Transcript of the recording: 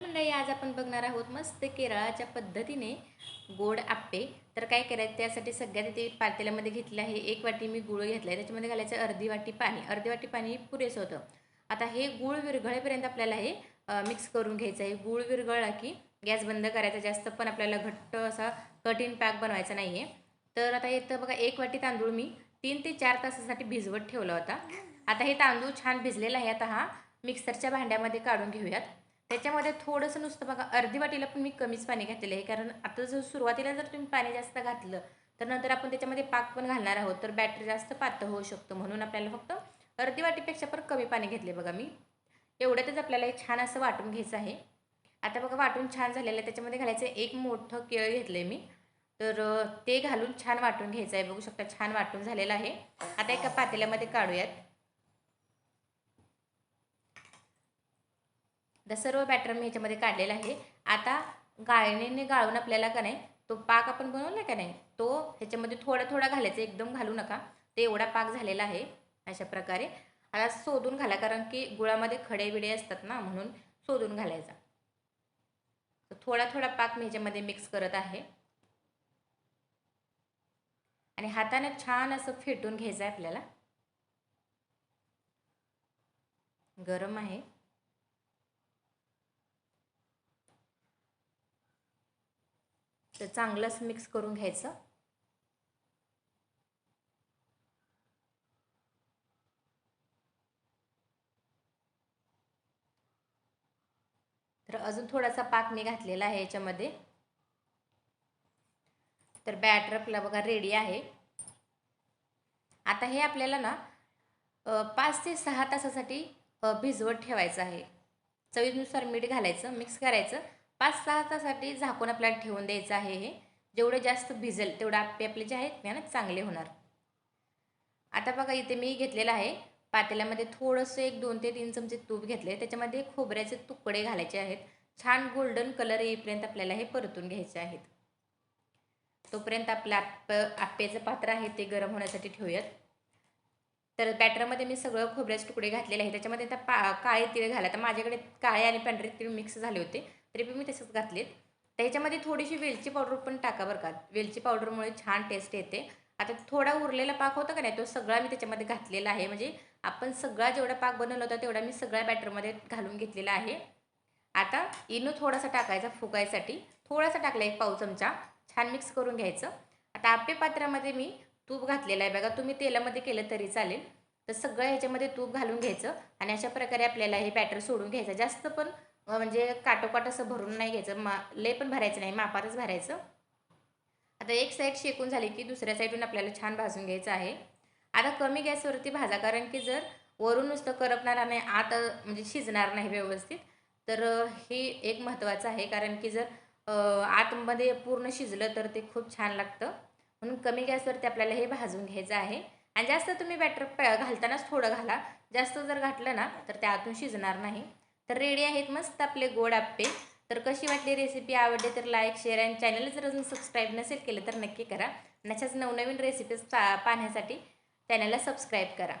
मंडळी आज आपण बघणार आहोत मस्त केरळाच्या पद्धतीने गोड आप्पे. तर काय करायचं त्यासाठी सगळ्यात इथे पातेल्यामध्ये घेतलं आहे. एक वाटी मी गुळ घेतला आहे त्याच्यामध्ये घालायचं अर्धी वाटी पाणी. अर्धी वाटी पाणी पुरेसं होतं. आता हे गुळ विरघळेपर्यंत आपल्याला हे मिक्स करून घ्यायचं आहे. गुळ विरघळला की गॅस बंद करायचा. जास्त पण आपल्याला घट्ट असा कठीण पॅक बनवायचा नाही आहे तर आता इथं बघा एक वाटी तांदूळ मी तीन ते चार तासासाठी भिजवत ठेवला होता. आता हे तांदूळ छान भिजलेला आहे. आता हा मिक्सरच्या भांड्यामध्ये काढून घेऊयात. त्याच्यामध्ये थोडंसं नुसतं बघा अर्धी वाटीला पण मी कमीच पाणी घातलेलं आहे. कारण आता जर सुरुवातीला जर तुम्ही पाणी जास्त घातलं तर नंतर आपण त्याच्यामध्ये पाक पण घालणार आहोत. तर बॅटरी जास्त पातळ होऊ शकतो म्हणून आपल्याला फक्त अर्धी वाटीपेक्षा पण कमी पाणी घेतले बघा मी. एवढ्यातच आपल्याला हे छान असं वाटून घ्यायचं आहे. आता बघा वाटून छान झालेलं आहे. त्याच्यामध्ये घालायचं एक मोठं केळ घेतलं आहे मी. तर ते घालून छान वाटून घ्यायचं आहे. बघू शकता छान वाटून झालेलं आहे. आता एका पातेल्यामध्ये काढूयात. द सर्व बॅटर मी ह्याच्यामध्ये काढलेला आहे. आता गाळणीने गाळून आपल्याला का नाही तो पाक आपण बनवला का नाही तो ह्याच्यामध्ये थोडा थोडा घालायचा एकदम घालू नका. ते एवढा पाक झालेला आहे अशा प्रकारे. आता शोधून घाला कारण की गुळामध्ये खडे बिडे असतात ना म्हणून शोधून घालायचा. थोडा थोडा पाक मी ह्याच्यामध्ये मिक्स करत आहे. आणि हाताने छान असं फेटून घ्यायचं आहे आपल्याला. गरम आहे. तर चांगलंच मिक्स करून घ्यायचं. तर अजून थोडासा पाक मी घातलेला आहे याच्यामध्ये. तर बॅटर आपला बघा रेडी आहे. आता हे आपल्याला ना पाच ते सहा तासासाठी भिजवत ठेवायचं आहे. चवीनुसार मीठ घालायचं मिक्स करायचं. पाच सहा तासासाठी झाकून आपल्याला ठेवून द्यायचं आहे हे. जेवढं जास्त भिजेल तेवढं आप्पे आपले जे आहेत ना चांगले होणार. आता बघा इथे मी घेतलेलं आहे. पातेल्यामध्ये थोडंसं एक दोन ते तीन चमचे तूप घेतले त्याच्यामध्ये खोबऱ्याचे तुकडे घालायचे आहेत. छान गोल्डन कलर येईपर्यंत आपल्याला हे परतून घ्यायचे आहेत. तोपर्यंत आपलं आप्प आप्पेचं पात्र आहे ते गरम होण्यासाठी ठेवूयात. तर बॅटरमध्ये मी सगळं खोबऱ्याचे तुकडे घातलेले आहे. त्याच्यामध्ये आता पा काळे तिळ घाला. तर माझ्याकडे काळे आणि पांढरे तिळ मिक्स झाले होते. तरी पण मी तसंच घातलेत. त्याच्यामध्ये थोडीशी वेलची पावडर पण टाका बरं का. वेलची पावडरमुळे छान टेस्ट येते. आता थोडा उरलेला पाक होता का नाही तो सगळा मी त्याच्यामध्ये घातलेला आहे. म्हणजे आपण सगळा जेवढा पाक बनवला होता तेवढा मी सगळ्या बॅटरमध्ये घालून घेतलेला आहे. आता इनो थोडासा टाकायचा फुगायसाठी. थोडासा टाकला एक पाव चमचा. छान मिक्स करून घ्यायचं. आता आप्पे पात्रामध्ये मी तूप घातलेलं आहे. बघा तुम्ही तेलामध्ये केलं तरी चालेल. तर सगळं ह्याच्यामध्ये तूप घालून घ्यायचं. आणि अशा प्रकारे आपल्याला हे बॅटर सोडून घ्यायचं. जास्त पण म्हणजे काटोकाट असं भरून नाही घ्यायचं. मा लय पण भरायचं नाही मापातच भरायचं. आता एक साईड शेकून झाली की दुसऱ्या साईडून आपल्याला छान भाजून घ्यायचं आहे. आता कमी गॅसवरती भाजा कारण की जर वरून नुसतं करपणार नाही आत म्हणजे शिजणार नाही व्यवस्थित तर हे एक महत्त्वाचं आहे. कारण की जर आतमध्ये पूर्ण शिजलं तर ते खूप छान लागतं. म्हणून कमी गॅसवरती आपल्याला हे भाजून घ्यायचं आहे. आणि जास्त तुम्ही बॅटर घालतानाच थोडं घाला. जास्त जर घातलं ना तर त्या आतून शिजणार नाही. तर रेडी आहेत मस्त आपले गोड आप्पे. तर कशी वाटली रेसिपी आवडली तर लाईक शेअर आणि चॅनल जर अजून सबस्क्राईब नसेल केलं तर नक्की करा. आणि अशाच नवनवीन रेसिपीज पा पाहण्यासाठी चॅनलला सबस्क्राईब करा.